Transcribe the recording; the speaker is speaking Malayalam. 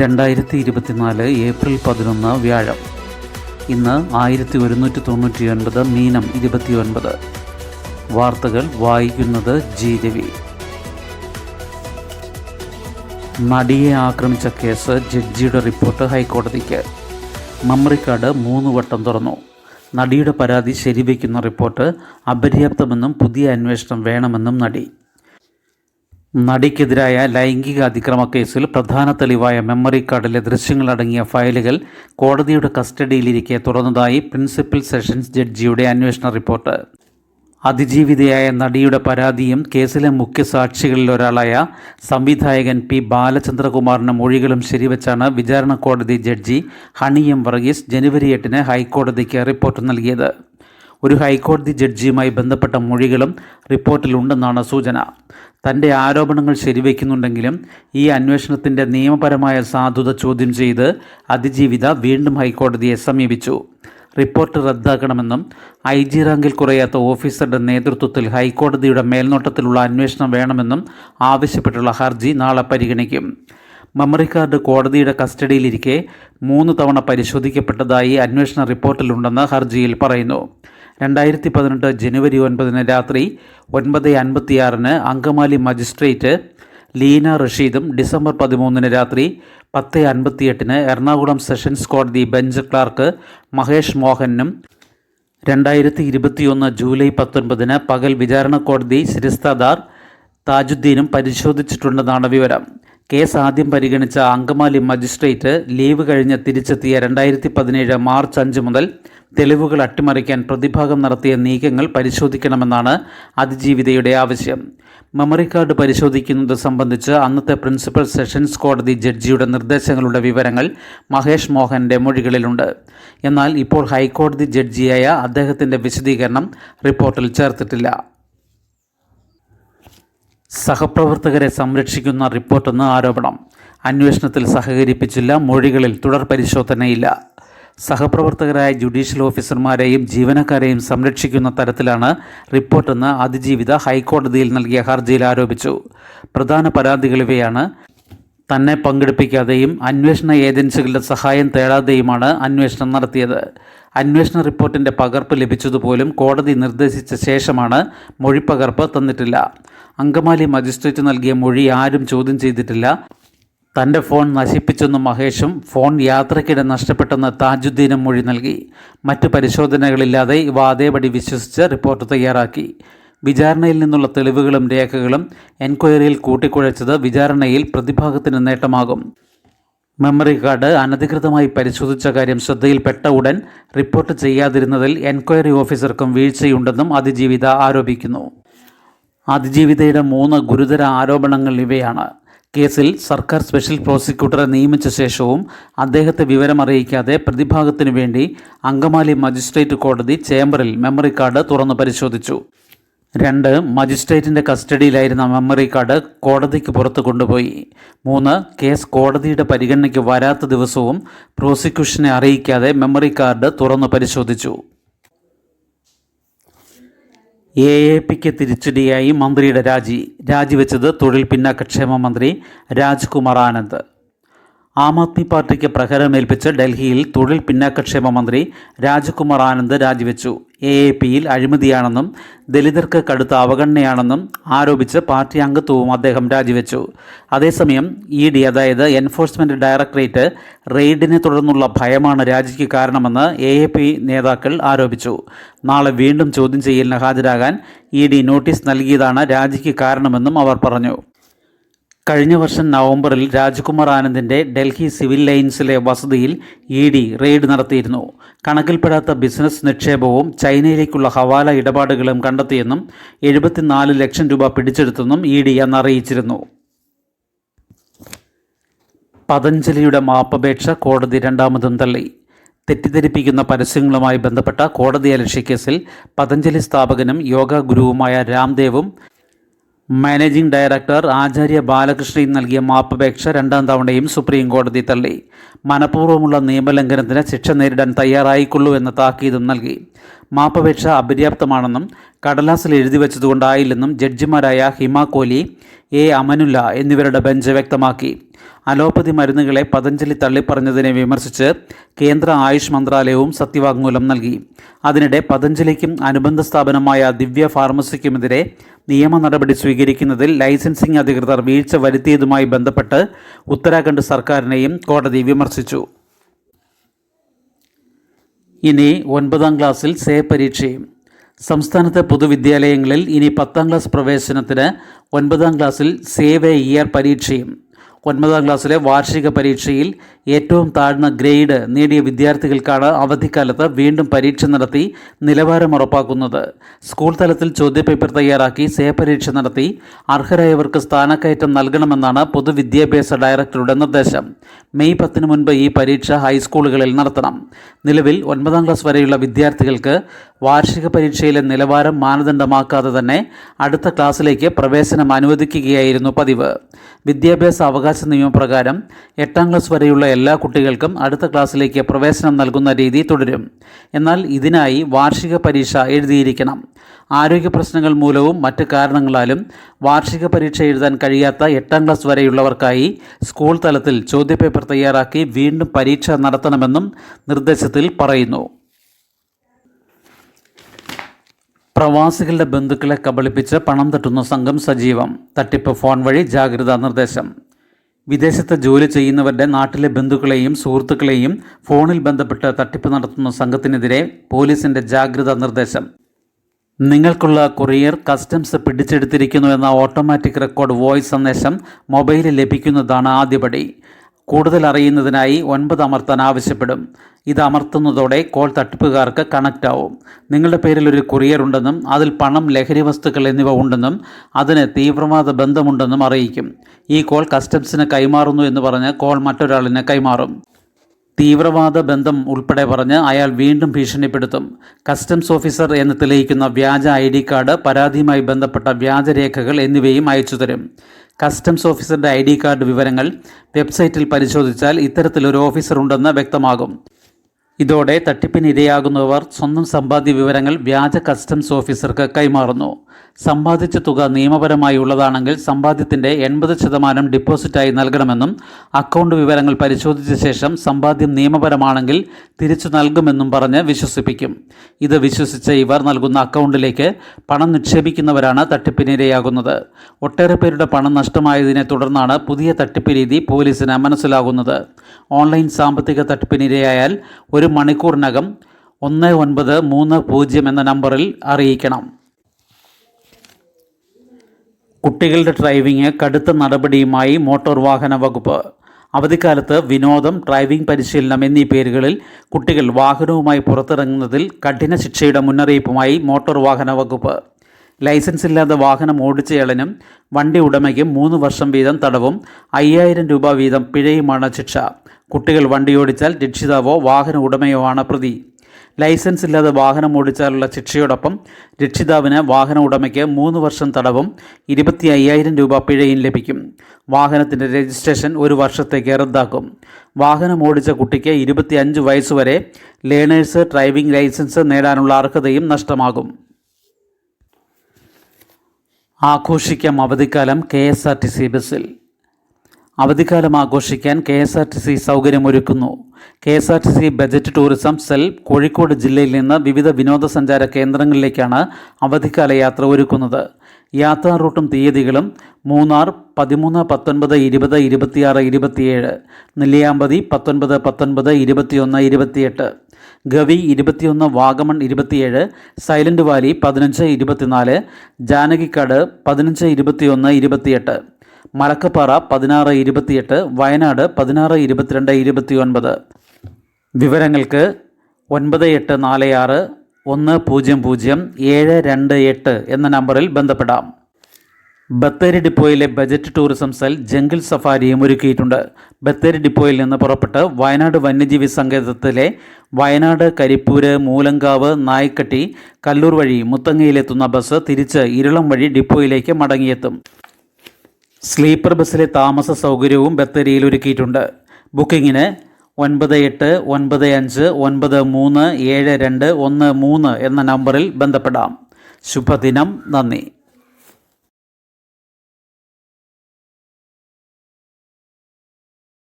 രണ്ടായിരത്തി ഇരുപത്തിനാല് ഏപ്രിൽ പതിനൊന്ന് വ്യാഴം. ഇന്ന് ആയിരത്തി ഒരുന്നൂറ്റി തൊണ്ണൂറ്റി ഒൻപത് മീനം ഇരുപത്തി ഒൻപത് വാർത്തകൾ വായിക്കുന്നത് ജി. രവി. നടിയെ ആക്രമിച്ച കേസ് ജഡ്ജിയുടെ റിപ്പോർട്ട് ഹൈക്കോടതിക്ക്. മമ്മറിക്കാട് മൂന്ന് വട്ടം തുറന്നു. നടിയുടെ പരാതി ശരിവയ്ക്കുന്ന റിപ്പോർട്ട് അപര്യാപ്തമെന്നും പുതിയ അന്വേഷണം വേണമെന്നും നടി. നടിക്കെതിരായ ലൈംഗിക അതിക്രമ കേസിൽ പ്രധാന തെളിവായ മെമ്മറി കാർഡിലെ ദൃശ്യങ്ങളടങ്ങിയ ഫയലുകൾ കോടതിയുടെ കസ്റ്റഡിയിലിരിക്കെ തുറന്നതായി പ്രിൻസിപ്പൽ സെഷൻസ് ജഡ്ജിയുടെ അന്വേഷണ റിപ്പോർട്ട്. അതിജീവിതയായ നടിയുടെ പരാതിയും കേസിലെ മുഖ്യ സാക്ഷികളിലൊരാളായ സംവിധായകൻ പി ബാലചന്ദ്രകുമാറിന്റെ മൊഴികളും ശരിവച്ചാണ് വിചാരണ കോടതി ജഡ്ജി ഹണി എം വർഗീസ് ജനുവരി എട്ടിന് ഹൈക്കോടതിക്ക് റിപ്പോർട്ട് നൽകിയത്. ഒരു ഹൈക്കോടതി ജഡ്ജിയുമായി ബന്ധപ്പെട്ട മൊഴികളും റിപ്പോർട്ടിലുണ്ടെന്നാണ് സൂചന. തന്റെ ആരോപണങ്ങൾ ശരിവയ്ക്കുന്നുണ്ടെങ്കിലും ഈ അന്വേഷണത്തിന്റെ നിയമപരമായ സാധുത ചോദ്യം ചെയ്ത് അതിജീവിത വീണ്ടും ഹൈക്കോടതിയെ സമീപിച്ചു. റിപ്പോർട്ട് റദ്ദാക്കണമെന്നും ഐ ജി റാങ്കിൽ കുറയാത്ത ഓഫീസറുടെ നേതൃത്വത്തിൽ ഹൈക്കോടതിയുടെ മേൽനോട്ടത്തിലുള്ള അന്വേഷണം വേണമെന്നും ആവശ്യപ്പെട്ടുള്ള ഹർജി നാളെ പരിഗണിക്കും. മെമ്മറി കാർഡ് കോടതിയുടെ കസ്റ്റഡിയിലിരിക്കെ മൂന്ന് തവണ പരിശോധിക്കപ്പെട്ടതായി അന്വേഷണ റിപ്പോർട്ടിലുണ്ടെന്ന് ഹർജിയിൽ പറയുന്നു. രണ്ടായിരത്തി പതിനെട്ട് ജനുവരി ഒൻപതിന് രാത്രി ഒൻപത് അൻപത്തിയാറിന് അങ്കമാലി മജിസ്ട്രേറ്റ് ലീന റഷീദും ഡിസംബർ പതിമൂന്നിന് രാത്രി പത്ത് അൻപത്തിയെട്ടിന് എറണാകുളം സെഷൻസ് കോടതി ബെഞ്ച് ക്ലാർക്ക് മഹേഷ് മോഹനും രണ്ടായിരത്തി ഇരുപത്തിയൊന്ന് ജൂലൈ പത്തൊൻപതിന് പകൽ വിചാരണ കോടതി സിരിസ്താദാർ താജുദ്ദീനും പരിശോധിച്ചിട്ടുണ്ടെന്നാണ് വിവരം. കേസ് ആദ്യം പരിഗണിച്ച അങ്കമാലി മജിസ്ട്രേറ്റ് ലീവ് കഴിഞ്ഞ് തിരിച്ചെത്തിയ രണ്ടായിരത്തി പതിനേഴ് മാർച്ച് അഞ്ച് മുതൽ തെളിവുകൾ അട്ടിമറിക്കാൻ പ്രതിഭാഗം നടത്തിയ നീക്കങ്ങൾ പരിശോധിക്കണമെന്നാണ് അതിജീവിതയുടെ ആവശ്യം. മെമ്മറി കാർഡ് പരിശോധിക്കുന്നത് സംബന്ധിച്ച് അന്നത്തെ പ്രിൻസിപ്പൽ സെഷൻസ് കോടതി ജഡ്ജിയുടെ നിർദ്ദേശങ്ങളുടെ വിവരങ്ങൾ മഹേഷ് മോഹന്റെ മൊഴികളിലുണ്ട്. എന്നാൽ ഇപ്പോൾ ഹൈക്കോടതി ജഡ്ജിയായ അദ്ദേഹത്തിന്റെ വിശദീകരണം റിപ്പോർട്ടിൽ ചേർത്തിട്ടില്ല. സഹപ്രവർത്തകരെ സംരക്ഷിക്കുന്ന റിപ്പോർട്ടെന്ന് ആരോപണം. അന്വേഷണത്തിൽ സഹകരിപ്പിച്ചില്ല മൊഴികളിൽ തുടർ പരിശോധനയില്ല. സഹപ്രവർത്തകരായ ജുഡീഷ്യൽ ഓഫീസർമാരെയും ജീവനക്കാരെയും സംരക്ഷിക്കുന്ന തരത്തിലാണ് റിപ്പോർട്ടെന്ന് അതിജീവിത ഹൈക്കോടതിയിൽ നൽകിയ ഹർജിയിൽ ആരോപിച്ചു. പ്രധാന പരാതികൾ ഇവയാണ്. തന്നെ പങ്കെടുപ്പിക്കാതെയും അന്വേഷണ ഏജൻസികളുടെ സഹായം തേടാതെയുമാണ് അന്വേഷണം നടത്തിയത്. അന്വേഷണ റിപ്പോർട്ടിന്റെ പകർപ്പ് ലഭിച്ചതുപോലും കോടതി നിർദ്ദേശിച്ച ശേഷമാണ് മൊഴിപ്പകർപ്പ് തന്നിട്ടില്ല. അങ്കമാലി മജിസ്ട്രേറ്റ് നൽകിയ മൊഴി ആരും ചോദ്യം ചെയ്തിട്ടില്ല. തന്റെ ഫോൺ നശിപ്പിച്ചെന്ന് മഹേഷും ഫോൺ യാത്രയ്ക്കിടെ നഷ്ടപ്പെട്ടെന്ന് താജുദ്ദീനും മൊഴി നൽകി. മറ്റ് പരിശോധനകളില്ലാതെ ഇവ അതേപടി വിശ്വസിച്ച് റിപ്പോർട്ട് തയ്യാറാക്കി. വിചാരണയിൽ നിന്നുള്ള തെളിവുകളും രേഖകളും എൻക്വയറിയിൽ കൂട്ടിക്കുഴച്ചത് വിചാരണയിൽ പ്രതിഭാഗത്തിന് നേട്ടമാകും. മെമ്മറി കാർഡ് അനധികൃതമായി പരിശോധിച്ച കാര്യം ശ്രദ്ധയിൽപ്പെട്ട ഉടൻ റിപ്പോർട്ട് ചെയ്യാതിരുന്നതിൽ എൻക്വയറി ഓഫീസർക്കും വീഴ്ചയുണ്ടെന്നും അതിജീവിത ആരോപിക്കുന്നു. അതിജീവിതയുടെ മൂന്ന് ഗുരുതര ആരോപണങ്ങൾ ഇവയാണ്. കേസിൽ സർക്കാർ സ്പെഷ്യൽ പ്രോസിക്യൂട്ടറെ നിയമിച്ച ശേഷവും അദ്ദേഹത്തെ വിവരം അറിയിക്കാതെ പ്രതിഭാഗത്തിനു വേണ്ടി അങ്കമാലി മജിസ്ട്രേറ്റ് കോടതി ചേംബറിൽ മെമ്മറി കാർഡ് തുറന്നു പരിശോധിച്ചു. രണ്ട് മജിസ്ട്രേറ്റിന്റെ കസ്റ്റഡിയിലായിരുന്ന മെമ്മറി കാർഡ് കോടതിക്ക് പുറത്ത് കൊണ്ടുപോയി. മൂന്ന് കേസ് കോടതിയുടെ പരിഗണനയ്ക്ക് വരാത്ത ദിവസവും പ്രോസിക്യൂഷനെ അറിയിക്കാതെ മെമ്മറി കാർഡ് തുറന്നു പരിശോധിച്ചു. എ എ പിക്ക് തിരിച്ചടിയായി മന്ത്രിയുടെ രാജി രാജിവെച്ചത് തൊഴിൽ പിന്നാക്കക്ഷേമ മന്ത്രി രാജ്കുമാർ ആനന്ദ് ആം ആദ്മി പാർട്ടിക്ക് പ്രഹരമേൽപ്പിച്ച് ഡൽഹിയിൽ തൊഴിൽ പിന്നാക്കക്ഷേമ മന്ത്രി രാജ്കുമാർ ആനന്ദ് രാജിവെച്ചു. എ എ പിയിൽ അഴിമതിയാണെന്നും ദലിതർക്ക് കടുത്ത അവഗണനയാണെന്നും ആരോപിച്ച് പാർട്ടി അംഗത്വവും അദ്ദേഹം രാജിവെച്ചു. അതേസമയം ഇ ഡി അതായത് എൻഫോഴ്സ്മെന്റ് ഡയറക്ടറേറ്റ് റെയ്ഡിനെ തുടർന്നുള്ള ഭയമാണ് രാജിക്ക് കാരണമെന്ന് എ എ പി നേതാക്കൾ ആരോപിച്ചു. നാളെ വീണ്ടും ചോദ്യം ചെയ്യലിന് ഹാജരാകാൻ ഇ ഡി നോട്ടീസ് നൽകിയതാണ് രാജിക്ക് കാരണമെന്നും അവർ പറഞ്ഞു. കഴിഞ്ഞ വർഷം നവംബറിൽ രാജ്കുമാർ ആനന്ദിന്റെ ഡൽഹി സിവിൽ ലൈൻസിലെ വസതിയിൽ ഇ ഡി റെയ്ഡ് നടത്തിയിരുന്നു. കണക്കിൽപ്പെടാത്ത ബിസിനസ് നിക്ഷേപവും ചൈനയിലേക്കുള്ള ഹവാല ഇടപാടുകളും കണ്ടെത്തിയെന്നും എഴുപത്തിനാല് ലക്ഷം രൂപ പിടിച്ചെടുത്തെന്നും ഇ ഡി അന്ന് അറിയിച്ചിരുന്നു. പതഞ്ജലിയുടെ മാപ്പപേക്ഷ കോടതി രണ്ടാമതും തള്ളി. തെറ്റിദ്ധരിപ്പിക്കുന്ന പരസ്യങ്ങളുമായി ബന്ധപ്പെട്ട കോടതിയലക്ഷ്യ കേസിൽ പതഞ്ജലി സ്ഥാപകനും യോഗ ഗുരുവുമായ രാംദേവും മാനേജിംഗ് ഡയറക്ടർ ആചാര്യ ബാലകൃഷ്ണൻ നൽകിയ മാപ്പപേക്ഷ രണ്ടാം തവണയും സുപ്രീം കോടതി തള്ളി. മനഃപൂർവമുള്ള നിയമലംഘനത്തിന് ശിക്ഷ നേരിടാൻ തയ്യാറായിക്കൊള്ളൂ എന്ന താക്കീതും നൽകി. മാപ്പപേക്ഷ അപര്യാപ്തമാണെന്നും കടലാസിൽ എഴുതി വെച്ചതുകൊണ്ടായില്ലെന്നും ജഡ്ജിമാരായ ഹിമ കോലി എ അമനുല്ല എന്നിവരുടെ ബെഞ്ച് വ്യക്തമാക്കി. അലോപ്പതി മരുന്നുകളെ പതഞ്ജലി തള്ളിപ്പറഞ്ഞതിനെ വിമർശിച്ച് കേന്ദ്ര ആയുഷ് മന്ത്രാലയവും സത്യവാങ്മൂലം നൽകി. അതിനിടെ പതഞ്ജലിക്കും അനുബന്ധ സ്ഥാപനമായ ദിവ്യ ഫാർമസിക്കുമെതിരെ നിയമ നടപടി സ്വീകരിക്കുന്നതിൽ ലൈസൻസിംഗ് അധികൃതർ വീഴ്ച വരുത്തിയതുമായി ബന്ധപ്പെട്ട് ഉത്തരാഖണ്ഡ് സർക്കാരിനെയും കോടതി വിമർശിച്ചു. ഇനി ഒൻപതാം ക്ലാസ്സിൽ സേ പരീക്ഷയും. സംസ്ഥാനത്തെ പൊതുവിദ്യാലയങ്ങളിൽ ഇനി പത്താം ക്ലാസ് പ്രവേശനത്തിന് ഒൻപതാം ക്ലാസ്സിൽ സേവ് എ ഇയർ പരീക്ഷയും. ഒൻപതാം ക്ലാസ്സിലെ വാർഷിക പരീക്ഷയിൽ ഏറ്റവും താഴ്ന്ന ഗ്രേഡ് നേടിയ വിദ്യാർത്ഥികൾക്കാണ് അവധിക്കാലത്ത് വീണ്ടും പരീക്ഷ നടത്തി നിലവാരം ഉറപ്പാക്കുന്നത്. സ്കൂൾ തലത്തിൽ ചോദ്യപേപ്പർ തയ്യാറാക്കി സേ പരീക്ഷ നടത്തി അർഹരായവർക്ക് സ്ഥാനക്കയറ്റം നൽകണമെന്നാണ് പൊതുവിദ്യാഭ്യാസ ഡയറക്ടറുടെ നിർദ്ദേശം. മെയ് പത്തിന് മുൻപ് ഈ പരീക്ഷ ഹൈസ്കൂളുകളിൽ നടത്തണം. നിലവിൽ ഒൻപതാം ക്ലാസ് വരെയുള്ള വിദ്യാർത്ഥികൾക്ക് വാർഷിക പരീക്ഷയിലെ നിലവാരം മാനദണ്ഡമാക്കാതെ തന്നെ അടുത്ത ക്ലാസ്സിലേക്ക് പ്രവേശനം അനുവദിക്കുകയായിരുന്നു പതിവ്. വിദ്യാഭ്യാസ അവകാശ നിയമപ്രകാരം എട്ടാം ക്ലാസ് വരെയുള്ള എല്ലാ കുട്ടികൾക്കും അടുത്ത ക്ലാസ്സിലേക്ക് പ്രവേശനം നൽകുന്ന രീതി തുടരും. എന്നാൽ ഇതിനായി വാർഷിക പരീക്ഷ എഴുതിയിരിക്കണം. ആരോഗ്യ പ്രശ്നങ്ങൾ മൂലവും മറ്റ് കാരണങ്ങളാലും വാർഷിക പരീക്ഷ എഴുതാൻ കഴിയാത്ത എട്ടാം ക്ലാസ് വരെയുള്ളവർക്കായി സ്കൂൾ തലത്തിൽ ചോദ്യപേപ്പർ തയ്യാറാക്കി വീണ്ടും പരീക്ഷ നടത്തണമെന്നും നിർദ്ദേശത്തിൽ പറയുന്നു. പ്രവാസികളുടെ ബന്ധുക്കളെ കബളിപ്പിച്ച് പണം തട്ടുന്ന സംഘം സജീവം. തട്ടിപ്പ് ഫോൺ വഴി ജാഗ്രതാ നിർദ്ദേശം. വിദേശത്ത് ജോലി ചെയ്യുന്നവരുടെ നാട്ടിലെ ബന്ധുക്കളെയും സുഹൃത്തുക്കളെയും ഫോണിൽ ബന്ധപ്പെട്ട് തട്ടിപ്പ് നടത്തുന്ന സംഘത്തിനെതിരെ പോലീസിന്റെ ജാഗ്രതാ നിർദ്ദേശം. നിങ്ങൾക്കുള്ള കൊറിയർ കസ്റ്റംസ് പിടിച്ചെടുത്തിരിക്കുന്നു എന്ന ഓട്ടോമാറ്റിക് റെക്കോർഡ് വോയിസ് സന്ദേശം മൊബൈലിൽ ലഭിക്കുന്നതാണ് ആദ്യപടി. കൂടുതൽ അറിയുന്നതിനായി ഒൻപത് അമർത്താൻ ആവശ്യപ്പെടും. ഇത് അമർത്തുന്നതോടെ കോൾ തട്ടിപ്പുകാർക്ക് കണക്റ്റ് ആവും. നിങ്ങളുടെ പേരിൽ ഒരു കൊറിയർ ഉണ്ടെന്നും അതിൽ പണം ലഹരി വസ്തുക്കൾ എന്നിവ ഉണ്ടെന്നും അതിന് തീവ്രവാദ ബന്ധമുണ്ടെന്നും അറിയിക്കും. ഈ കോൾ കസ്റ്റംസിന് കൈമാറുന്നു എന്ന് പറഞ്ഞ് കോൾ മറ്റൊരാളിന് കൈമാറും. തീവ്രവാദ ബന്ധം ഉൾപ്പെടെ പറഞ്ഞ് അയാൾ വീണ്ടും ഭീഷണിപ്പെടുത്തും. കസ്റ്റംസ് ഓഫീസർ എന്ന് തെളിയിക്കുന്ന വ്യാജ ഐ ഡി കാർഡ് പരാതിയുമായി ബന്ധപ്പെട്ട വ്യാജരേഖകൾ എന്നിവയും അയച്ചു തരും. കസ്റ്റംസ് ഓഫീസറുടെ ഐ ഡി കാർഡ് വിവരങ്ങൾ വെബ്സൈറ്റിൽ പരിശോധിച്ചാൽ ഇത്തരത്തിലൊരു ഓഫീസർ ഉണ്ടെന്ന് വ്യക്തമാകും. ഇതോടെ തട്ടിപ്പിന് ഇരയാകുന്നവർ സ്വന്തം സമ്പാദ്യ വിവരങ്ങൾ വ്യാജ കസ്റ്റംസ് ഓഫീസർക്ക് കൈമാറുന്നു. സമ്പാദിച്ച തുക നിയമപരമായി ഉള്ളതാണെങ്കിൽ സമ്പാദ്യത്തിന്റെ എൺപത് ശതമാനം ഡിപ്പോസിറ്റായി നൽകണമെന്നും അക്കൗണ്ട് വിവരങ്ങൾ പരിശോധിച്ച ശേഷം സമ്പാദ്യം നിയമപരമാണെങ്കിൽ തിരിച്ചു നൽകുമെന്നും പറഞ്ഞ് വിശ്വസിപ്പിക്കും. ഇത് വിശ്വസിച്ച ഇവർ നൽകുന്ന അക്കൗണ്ടിലേക്ക് പണം നിക്ഷേപിക്കുന്നവരാണ് തട്ടിപ്പിനിരയാകുന്നത്. ഒട്ടേറെ പേരുടെ പണം നഷ്ടമായതിനെ തുടർന്നാണ് പുതിയ തട്ടിപ്പ് രീതി പോലീസിന് മനസ്സിലാകുന്നത്. ഓൺലൈൻ സാമ്പത്തിക തട്ടിപ്പിനിരയായാൽ ഒരു മണിക്കൂറിനകം ഒന്ന് ഒൻപത് മൂന്ന് പൂജ്യം എന്ന നമ്പറിൽ അറിയിക്കണം. കുട്ടികളുടെ ഡ്രൈവിംഗ് കടുത്ത നടപടിയുമായി മോട്ടോർ വാഹന വകുപ്പ്. അവധിക്കാലത്ത് വിനോദം ഡ്രൈവിംഗ് പരിശീലനം എന്നീ പേരുകളിൽ കുട്ടികൾ വാഹനവുമായി പുറത്തിറങ്ങുന്നതിൽ കഠിന ശിക്ഷയുടെ മുന്നറിയിപ്പുമായി മോട്ടോർ വാഹന വകുപ്പ്. ലൈസൻസ് ഇല്ലാതെ വാഹനം ഓടിച്ചയാളിനും വണ്ടി ഉടമയ്ക്കും മൂന്ന് വർഷം വീതം തടവും അയ്യായിരം രൂപ വീതം പിഴയുമാണ് ശിക്ഷ. കുട്ടികൾ വണ്ടി ഓടിച്ചാൽ രക്ഷിതാവോ വാഹന ഉടമയോ ആണ് പ്രതി. ലൈസൻസ് ഇല്ലാതെ വാഹനം ഓടിച്ചാലുള്ള ശിക്ഷയോടൊപ്പം രക്ഷിതാവിന് വാഹന ഉടമയ്ക്ക് മൂന്ന് വർഷം തടവും ഇരുപത്തി അയ്യായിരം രൂപ പിഴയും ലഭിക്കും. വാഹനത്തിന്റെ രജിസ്ട്രേഷൻ ഒരു വർഷത്തേക്ക് റദ്ദാക്കും. വാഹനം ഓടിച്ച കുട്ടിക്ക് ഇരുപത്തി അഞ്ച് വയസ്സുവരെ ലേണേഴ്സ് ഡ്രൈവിംഗ് ലൈസൻസ് നേടാനുള്ള അർഹതയും നഷ്ടമാകും. ആഘോഷിക്കാം അവധിക്കാലം K S R T C ബസ്സിൽ. അവധിക്കാലം ആഘോഷിക്കാൻ K S R T C സൗകര്യമൊരുക്കുന്നു. K S R T C budget tourism cell Kozhikode ജില്ലയിൽ നിന്ന് വിവിധ വിനോദസഞ്ചാര കേന്ദ്രങ്ങളിലേക്കാണ് അവധിക്കാല യാത്ര ഒരുക്കുന്നത്. യാത്രാ റൂട്ടും തീയതികളും മൂന്നാർ പതിമൂന്ന് പത്തൊൻപത് ഇരുപത് ഇരുപത്തിയാറ് ഇരുപത്തിയേഴ് നെല്ലിയാമ്പതി പത്തൊൻപത് പത്തൊൻപത് ഇരുപത്തിയൊന്ന് ഇരുപത്തിയെട്ട് ഗവി ഇരുപത്തിയൊന്ന് വാഗമൺ ഇരുപത്തിയേഴ് സൈലന്റ് വാലി പതിനഞ്ച് ഇരുപത്തിനാല് ജാനകിക്കാട് പതിനഞ്ച് ഇരുപത്തിയൊന്ന് ഇരുപത്തിയെട്ട് മലക്കപ്പാറ പതിനാറ് ഇരുപത്തിയെട്ട് വയനാട് പതിനാറ് ഇരുപത്തിരണ്ട് ഇരുപത്തിയൊൻപത്. വിവരങ്ങൾക്ക് ഒൻപത് എട്ട് നാല് ആറ് ഒന്ന് പൂജ്യം പൂജ്യം ഏഴ് രണ്ട് എട്ട് എന്ന നമ്പറിൽ ബന്ധപ്പെടാം. ബത്തേരി ഡിപ്പോയിലെ ബജറ്റ് ടൂറിസം സെൽ ജംഗിൾ സഫാരിയും ഒരുക്കിയിട്ടുണ്ട്. ബത്തേരി ഡിപ്പോയിൽ നിന്ന് പുറപ്പെട്ട് വയനാട് വന്യജീവി സങ്കേതത്തിലെ വയനാട് കരിപ്പൂര് മൂലങ്കാവ് നായ്ക്കട്ടി കല്ലൂർ വഴി മുത്തങ്ങയിലെത്തുന്ന ബസ് തിരിച്ച് ഇരുളം വഴി ഡിപ്പോയിലേക്ക് മടങ്ങിയെത്തും. സ്ലീപ്പർ ബസ്സിലെ താമസ സൗകര്യവും ബത്തേരിയിൽ ഒരുക്കിയിട്ടുണ്ട്. ബുക്കിങ്ങിന് ഒൻപത് എട്ട് ഒൻപത് അഞ്ച് ഒൻപത് മൂന്ന് ഏഴ് രണ്ട് ഒന്ന് മൂന്ന് എന്ന നമ്പറിൽ ബന്ധപ്പെടാം. ശുഭദിനം. നന്ദി.